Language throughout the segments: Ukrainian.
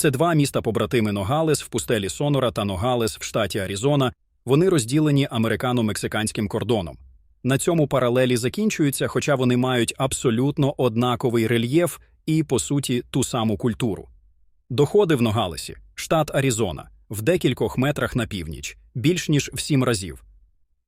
Це два міста побратими Ногалес в пустелі Сонора та Ногалес в штаті Аризона. Вони розділені американо-мексиканським кордоном. На цьому паралелі закінчуються, хоча вони мають абсолютно однаковий рельєф і, по суті, ту саму культуру. Доходи в Ногалесі, штат Аризона, в декількох метрах на північ, більш ніж в сім разів.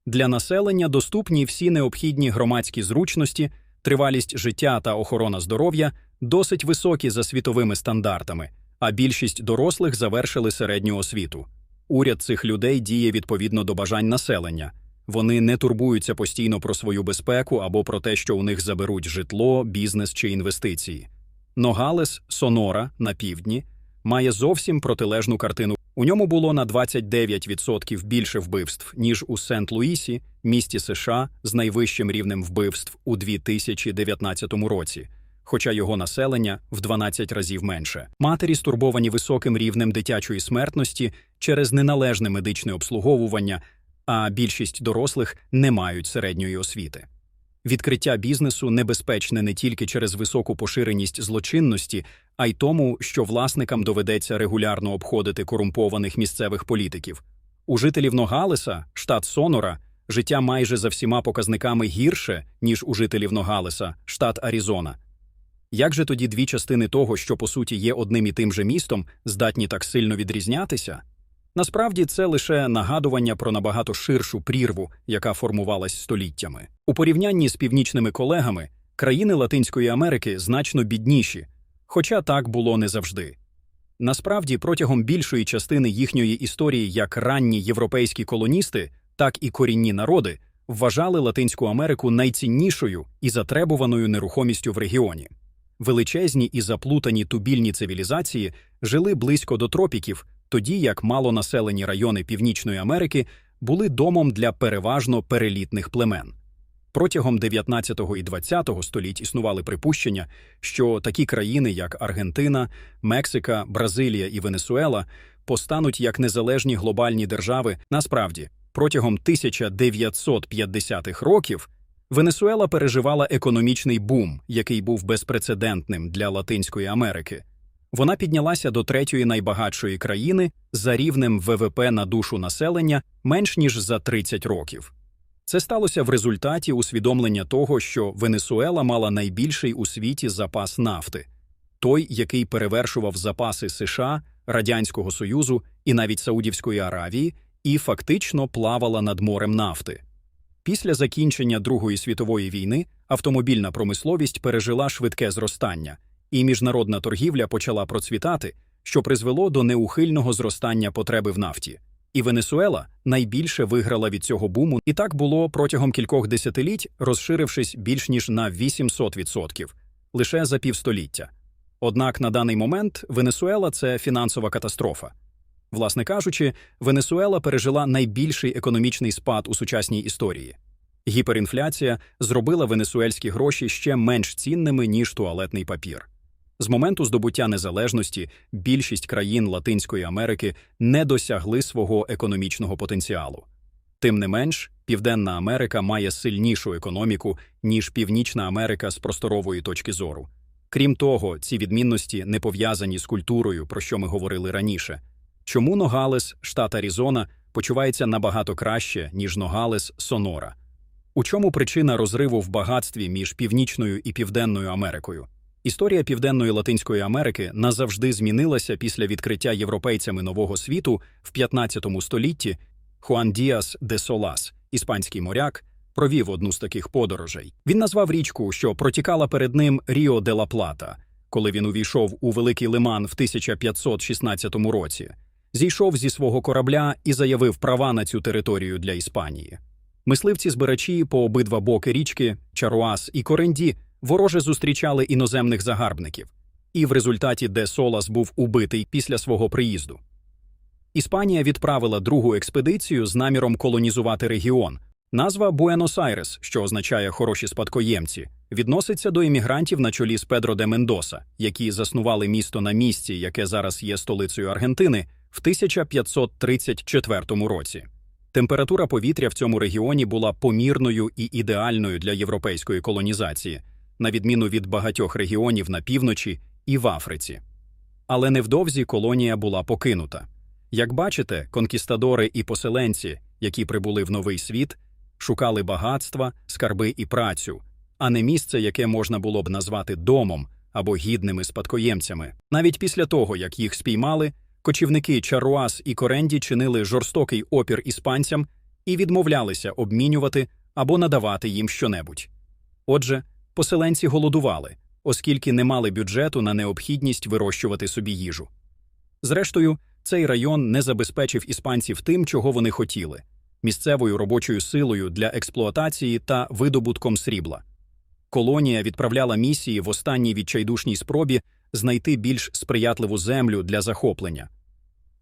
Для населення доступні всі необхідні громадські зручності, тривалість життя та охорона здоров'я досить високі за світовими стандартами, а більшість дорослих завершили середню освіту. Уряд цих людей діє відповідно до бажань населення. Вони не турбуються постійно про свою безпеку або про те, що у них заберуть житло, бізнес чи інвестиції. Ногалес, Сонора на півдні, має зовсім протилежну картину. У ньому було на 29% більше вбивств, ніж у Сент-Луісі, місті США з найвищим рівнем вбивств у 2019 році, хоча його населення в 12 разів менше. Матері стурбовані високим рівнем дитячої смертності через неналежне медичне обслуговування, а більшість дорослих не мають середньої освіти. Відкриття бізнесу небезпечне не тільки через високу поширеність злочинності, а й тому, що власникам доведеться регулярно обходити корумпованих місцевих політиків. У жителів Ногалеса, штат Сонора, життя майже за всіма показниками гірше, ніж у жителів Ногалеса, штат Аризона. Як же тоді дві частини того, що по суті є одним і тим же містом, здатні так сильно відрізнятися? Насправді це лише нагадування про набагато ширшу прірву, яка формувалась століттями. У порівнянні з північними колегами країни Латинської Америки значно бідніші, хоча так було не завжди. Насправді, протягом більшої частини їхньої історії як ранні європейські колоністи, так і корінні народи вважали Латинську Америку найціннішою і затребуваною нерухомістю в регіоні. Величезні і заплутані тубільні цивілізації жили близько до тропіків тоді як малонаселені райони Північної Америки були домом для переважно перелітних племен. Протягом 19 і 20 століть існували припущення, що такі країни, як Аргентина, Мексика, Бразилія і Венесуела, постануть як незалежні глобальні держави. Насправді, протягом 1950-х років Венесуела переживала економічний бум, який був безпрецедентним для Латинської Америки. Вона піднялася до третьої найбагатшої країни за рівнем ВВП на душу населення менш ніж за 30 років. Це сталося в результаті усвідомлення того, що Венесуела мала найбільший у світі запас нафти, той, який перевершував запаси США, Радянського Союзу і навіть Саудівської Аравії, і фактично плавала над морем нафти. Після закінчення Другої світової війни автомобільна промисловість пережила швидке зростання і міжнародна торгівля почала процвітати, що призвело до неухильного зростання потреби в нафті. І Венесуела найбільше виграла від цього буму, і так було протягом кількох десятиліть, розширившись більш ніж на 800%, лише за півстоліття. Однак на даний момент Венесуела це фінансова катастрофа. Власне кажучи, Венесуела пережила найбільший економічний спад у сучасній історії. Гіперінфляція зробила венесуельські гроші ще менш цінними, ніж туалетний папір. З моменту здобуття незалежності більшість країн Латинської Америки не досягли свого економічного потенціалу. Тим не менш, Південна Америка має сильнішу економіку, ніж Північна Америка з просторової точки зору. Крім того, ці відмінності не пов'язані з культурою, про що ми говорили раніше. Чому Ногалес, штат Аризона, почувається набагато краще, ніж Ногалес Сонора? У чому причина розриву в багатстві між Північною і Південною Америкою? Історія Південної Латинської Америки назавжди змінилася після відкриття європейцями нового світу в 15 столітті. Хуан Діас де Солас, іспанський моряк, провів одну з таких подорожей. Він назвав річку, що протікала перед ним Ріо де ла Плата, коли він увійшов у Великий Лиман в 1516 році. Зійшов зі свого корабля і заявив права на цю територію для Іспанії. Мисливці збирачі по обидва боки річки, Чаруас і Коренді вороже зустрічали іноземних загарбників, і в результаті де Солас був убитий після свого приїзду. Іспанія відправила другу експедицію з наміром колонізувати регіон. Назва Буенос-Айрес, що означає хороші спадкоємці, відноситься до іммігрантів на чолі з Педро де Мендоса, які заснували місто на місці, яке зараз є столицею Аргентини, в 1534 році. Температура повітря в цьому регіоні була помірною і ідеальною для європейської колонізації, на відміну від багатьох регіонів на півночі і в Африці. Але невдовзі колонія була покинута. Як бачите, конкістадори і поселенці, які прибули в новий світ, шукали багатства, скарби і працю, а не місце, яке можна було б назвати домом або гідними спадкоємцями. Навіть після того, як їх спіймали, кочівники Чаруас і Коренді чинили жорстокий опір іспанцям і відмовлялися обмінювати або надавати їм щонебудь. Отже, поселенці голодували, оскільки не мали бюджету на необхідність вирощувати собі їжу. Зрештою, цей район не забезпечив іспанців тим, чого вони хотіли місцевою робочою силою для експлуатації та видобутком срібла. Колонія відправляла місії в останній відчайдушній спробі знайти більш сприятливу землю для захоплення.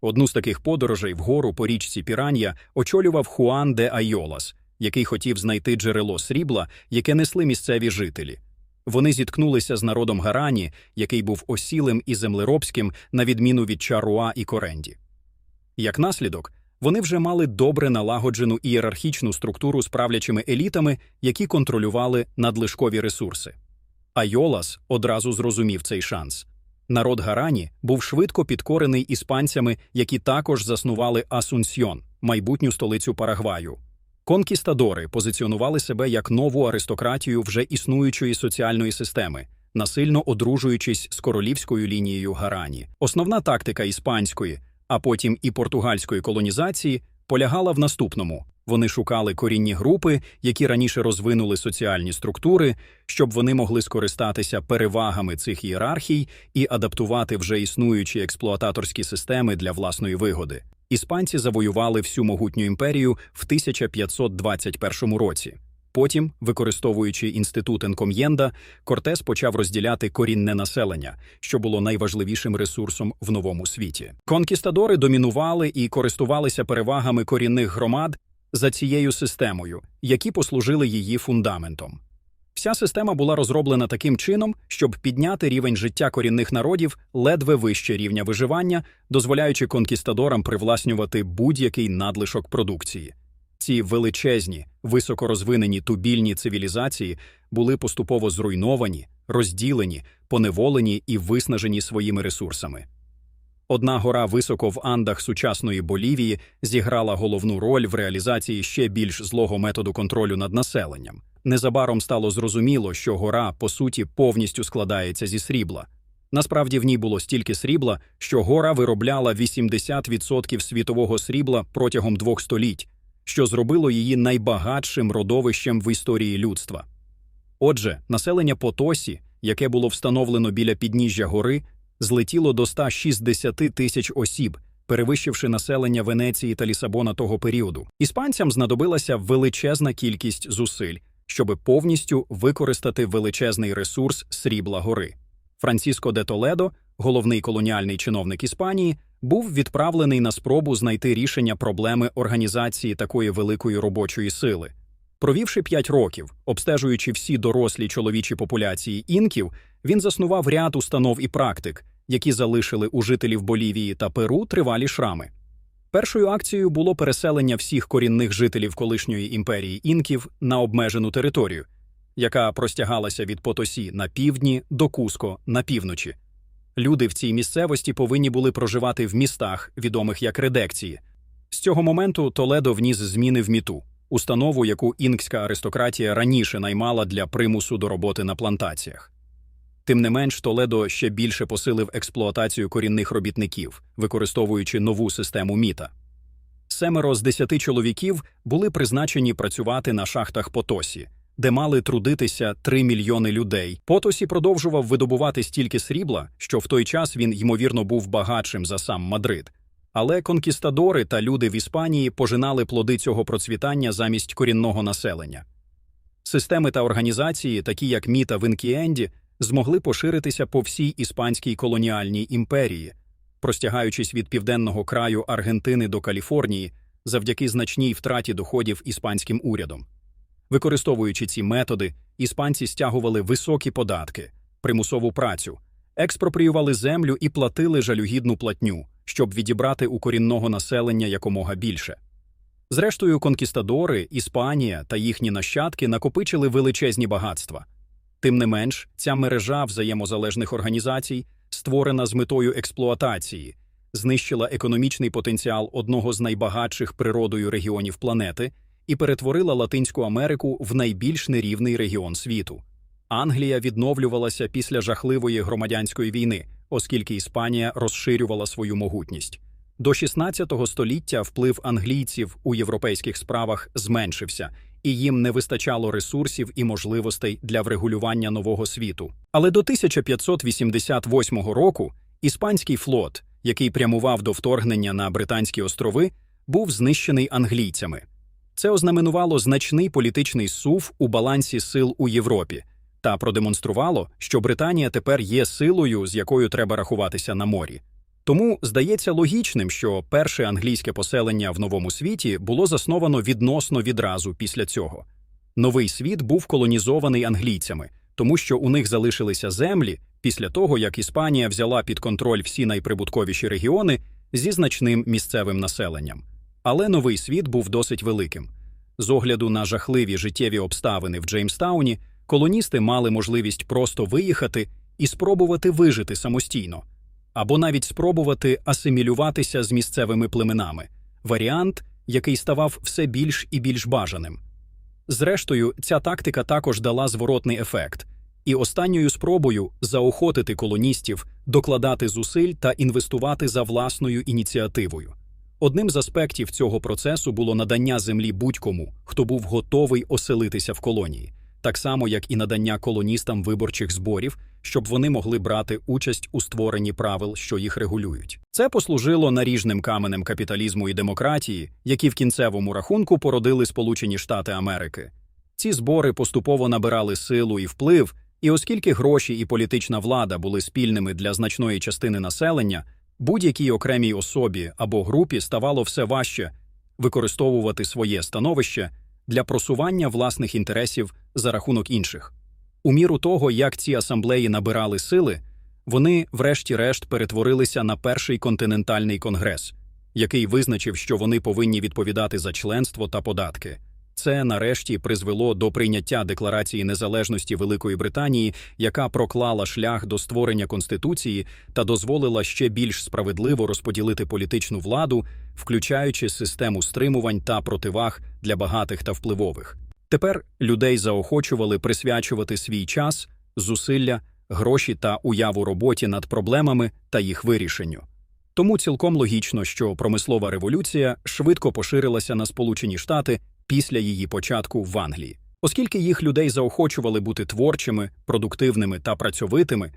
Одну з таких подорожей вгору по річці Піран'я очолював Хуан де Айолас, який хотів знайти джерело срібла, яке несли місцеві жителі. Вони зіткнулися з народом Гарані, який був осілим і землеробським, на відміну від Чаруа і Коренді. Як наслідок, вони вже мали добре налагоджену ієрархічну структуру з правлячими елітами, які контролювали надлишкові ресурси. Айолас одразу зрозумів цей шанс. Народ Гарані був швидко підкорений іспанцями, які також заснували Асунсьйон, майбутню столицю Парагваю. Конкістадори позиціонували себе як нову аристократію вже існуючої соціальної системи, насильно одружуючись з королівською лінією Гарані. Основна тактика іспанської, а потім і португальської колонізації полягала в наступному: вони шукали корінні групи, які раніше розвинули соціальні структури, щоб вони могли скористатися перевагами цих ієрархій і адаптувати вже існуючі експлуататорські системи для власної вигоди. Іспанці завоювали всю могутню імперію в 1521 році. Потім, використовуючи інститут Енком'єнда, Кортес почав розділяти корінне населення, що було найважливішим ресурсом в новому світі. Конкістадори домінували і користувалися перевагами корінних громад за цією системою, які послужили її фундаментом. Вся система була розроблена таким чином, щоб підняти рівень життя корінних народів ледве вище рівня виживання, дозволяючи конкістадорам привласнювати будь-який надлишок продукції. Ці величезні, високорозвинені тубільні цивілізації були поступово зруйновані, розділені, поневолені і виснажені своїми ресурсами. Одна гора високо в Андах сучасної Болівії зіграла головну роль в реалізації ще більш злого методу контролю над населенням. Незабаром стало зрозуміло, що гора, по суті, повністю складається зі срібла. Насправді в ній було стільки срібла, що гора виробляла 80% світового срібла протягом двох століть, що зробило її найбагатшим родовищем в історії людства. Отже, населення Потосі, яке було встановлено біля підніжжя гори, злетіло до 160 тисяч осіб, перевищивши населення Венеції та Лісабона того періоду. Іспанцям знадобилася величезна кількість зусиль, щоб повністю використати величезний ресурс срібла гори. Франциско де Толедо, головний колоніальний чиновник Іспанії, був відправлений на спробу знайти рішення проблеми організації такої великої робочої сили. Провівши п'ять років, обстежуючи всі дорослі чоловічі популяції інків, він заснував ряд установ і практик, які залишили у жителів Болівії та Перу тривалі шрами. Першою акцією було переселення всіх корінних жителів колишньої імперії інків на обмежену територію, яка простягалася від Потосі на півдні до Куско на півночі. Люди в цій місцевості повинні були проживати в містах, відомих як редекції. З цього моменту Толедо вніс зміни в міту, установу, яку інкська аристократія раніше наймала для примусу до роботи на плантаціях. Тим не менш, Толедо ще більше посилив експлуатацію корінних робітників, використовуючи нову систему міта. Семеро з десяти чоловіків були призначені працювати на шахтах Потосі, де мали трудитися 3 мільйони людей. Потосі продовжував видобувати стільки срібла, що в той час він, ймовірно, був багатшим за сам Мадрид. Але конкістадори та люди в Іспанії пожинали плоди цього процвітання замість корінного населення. Системи та організації, такі як Міта в Інкіенді, змогли поширитися по всій іспанській колоніальній імперії, простягаючись від південного краю Аргентини до Каліфорнії завдяки значній втраті доходів іспанським урядом. Використовуючи ці методи, іспанці стягували високі податки, примусову працю, експропріювали землю і платили жалюгідну платню, щоб відібрати у корінного населення якомога більше. Зрештою, конкістадори, Іспанія та їхні нащадки накопичили величезні багатства. Тим не менш, ця мережа взаємозалежних організацій створена з метою експлуатації, знищила економічний потенціал одного з найбагатших природою регіонів планети і перетворила Латинську Америку в найбільш нерівний регіон світу. Англія відновлювалася після жахливої громадянської війни, оскільки Іспанія розширювала свою могутність. До 16 століття вплив англійців у європейських справах зменшився, і їм не вистачало ресурсів і можливостей для врегулювання нового світу. Але до 1588 року іспанський флот, який прямував до вторгнення на Британські острови, був знищений англійцями. Це ознаменувало значний політичний сув у балансі сил у Європі та продемонструвало, що Британія тепер є силою, з якою треба рахуватися на морі. Тому здається логічним, що перше англійське поселення в новому світі було засновано відносно відразу після цього. Новий світ був колонізований англійцями, тому що у них залишилися землі після того, як Іспанія взяла під контроль всі найприбутковіші регіони зі значним місцевим населенням. Але новий світ був досить великим. З огляду на жахливі життєві обставини в Джеймстауні, колоністи мали можливість просто виїхати і спробувати вижити самостійно або навіть спробувати асимілюватися з місцевими племенами варіант, який ставав все більш і більш бажаним. Зрештою, ця тактика також дала зворотний ефект, і останньою спробою заохотити колоністів докладати зусиль та інвестувати за власною ініціативою. Одним з аспектів цього процесу було надання землі будь-кому, хто був готовий оселитися в колонії так само як і надання колоністам виборчих зборів, щоб вони могли брати участь у створенні правил, що їх регулюють. Це послужило наріжним каменем капіталізму і демократії, які в кінцевому рахунку породили Сполучені Штати Америки. Ці збори поступово набирали силу і вплив, і оскільки гроші і політична влада були спільними для значної частини населення, будь-якій окремій особі або групі ставало все важче використовувати своє становище для просування власних інтересів за рахунок інших. У міру того, як ці асамблеї набирали сили, вони, врешті-решт, перетворилися на перший континентальний конгрес, який визначив, що вони повинні відповідати за членство та податки. Це нарешті призвело до прийняття Декларації незалежності Великої Британії, яка проклала шлях до створення конституції та дозволила ще більш справедливо розподілити політичну владу, включаючи систему стримувань та противаг для багатих та впливових. Тепер людей заохочували присвячувати свій час, зусилля, гроші та уяву роботі над проблемами та їх вирішенню. Тому цілком логічно, що промислова революція швидко поширилася на Сполучені Штати після її початку в Англії. Оскільки їх людей заохочували бути творчими, продуктивними та працьовитими,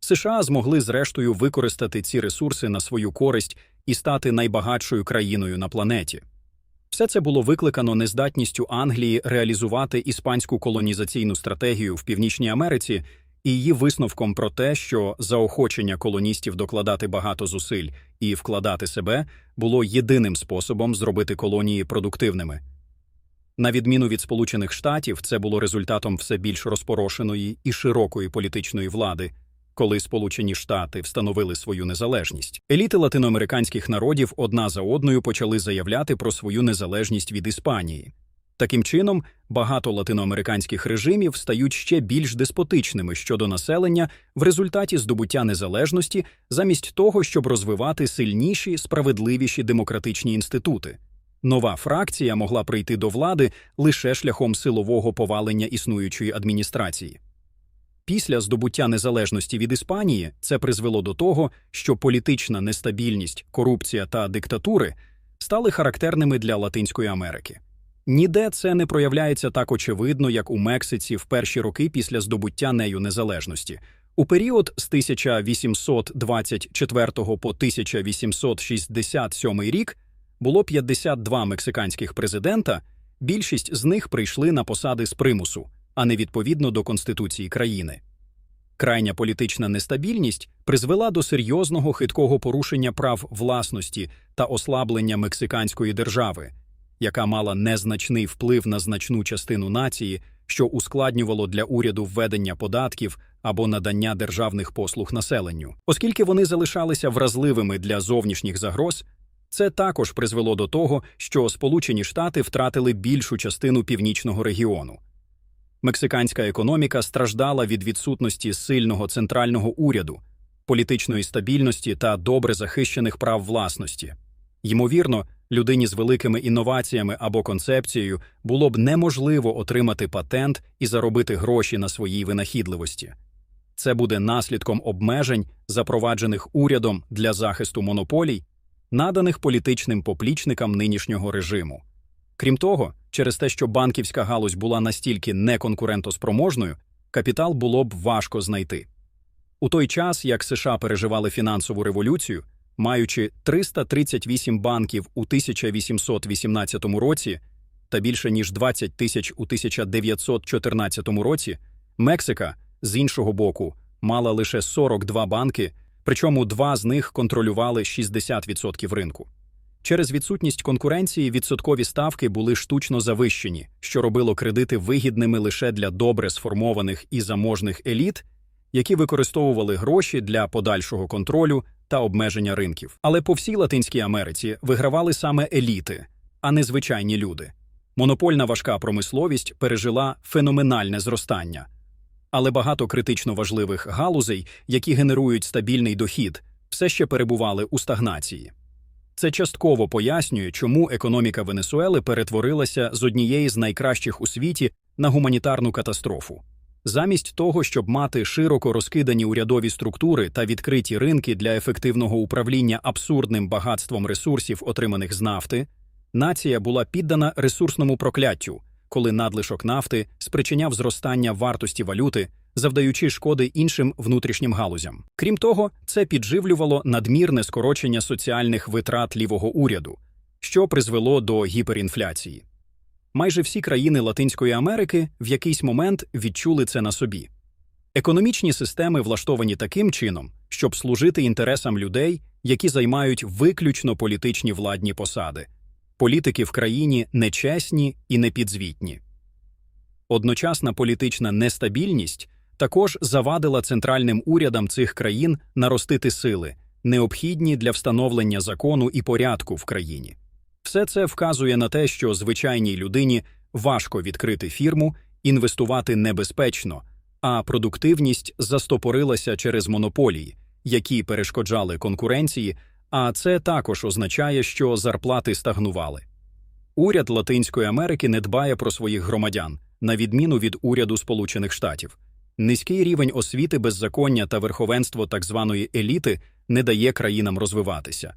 США змогли зрештою використати ці ресурси на свою користь і стати найбагатшою країною на планеті. Все це було викликано нездатністю Англії реалізувати іспанську колонізаційну стратегію в Північній Америці і її висновком про те, що заохочення колоністів докладати багато зусиль і вкладати себе було єдиним способом зробити колонії продуктивними. На відміну від Сполучених Штатів, це було результатом все більш розпорошеної і широкої політичної влади, коли Сполучені Штати встановили свою незалежність. Еліти латиноамериканських народів одна за одною почали заявляти про свою незалежність від Іспанії. Таким чином, багато латиноамериканських режимів стають ще більш деспотичними щодо населення в результаті здобуття незалежності, замість того, щоб розвивати сильніші, справедливіші демократичні інститути. Нова фракція могла прийти до влади лише шляхом силового повалення існуючої адміністрації. Після здобуття незалежності від Іспанії це призвело до того, що політична нестабільність, корупція та диктатури стали характерними для Латинської Америки. Ніде це не проявляється так очевидно, як у Мексиці в перші роки після здобуття нею незалежності. У період з 1824 по 1867 рік було 52 мексиканських президента, більшість з них прийшли на посади з примусу, а не відповідно до Конституції країни. Крайня політична нестабільність призвела до серйозного хиткого порушення прав власності та ослаблення мексиканської держави, яка мала незначний вплив на значну частину нації, що ускладнювало для уряду введення податків або надання державних послуг населенню, оскільки вони залишалися вразливими для зовнішніх загроз. Це також призвело до того, що Сполучені Штати втратили більшу частину північного регіону. Мексиканська економіка страждала від відсутності сильного центрального уряду, політичної стабільності та добре захищених прав власності. Ймовірно, людині з великими інноваціями або концепцією було б неможливо отримати патент і заробити гроші на своїй винахідливості. Це буде наслідком обмежень, запроваджених урядом для захисту монополій, наданих політичним поплічникам нинішнього режиму. Крім того, через те, що банківська галузь була настільки неконкурентоспроможною, капітал було б важко знайти. У той час, як США переживали фінансову революцію, маючи 338 банків у 1818 році та більше ніж 20 тисяч у 1914 році, Мексика, з іншого боку, мала лише 42 банки, причому два з них контролювали 60% ринку. Через відсутність конкуренції відсоткові ставки були штучно завищені, що робило кредити вигідними лише для добре сформованих і заможних еліт, які використовували гроші для подальшого контролю та обмеження ринків. Але по всій Латинській Америці вигравали саме еліти, а не звичайні люди. Монопольна важка промисловість пережила феноменальне зростання. Але багато критично важливих галузей, які генерують стабільний дохід, все ще перебували у стагнації. Це частково пояснює, чому економіка Венесуели перетворилася з однієї з найкращих у світі на гуманітарну катастрофу. Замість того, щоб мати широко розкидані урядові структури та відкриті ринки для ефективного управління абсурдним багатством ресурсів, отриманих з нафти, нація була піддана ресурсному прокляттю, коли надлишок нафти спричиняв зростання вартості валюти, завдаючи шкоди іншим внутрішнім галузям. Крім того, це підживлювало надмірне скорочення соціальних витрат лівого уряду, що призвело до гіперінфляції. Майже всі країни Латинської Америки в якийсь момент відчули це на собі. Економічні системи влаштовані таким чином, щоб служити інтересам людей, які займають виключно політичні владні посади. Політики в країні нечесні і непідзвітні. Одночасна політична нестабільність також завадила центральним урядам цих країн наростити сили, необхідні для встановлення закону і порядку в країні. Все це вказує на те, що звичайній людині важко відкрити фірму, інвестувати небезпечно, а продуктивність застопорилася через монополії, які перешкоджали конкуренції, а це також означає, що зарплати стагнували. Уряд Латинської Америки не дбає про своїх громадян, на відміну від уряду Сполучених Штатів. Низький рівень освіти, беззаконня та верховенство так званої еліти не дає країнам розвиватися.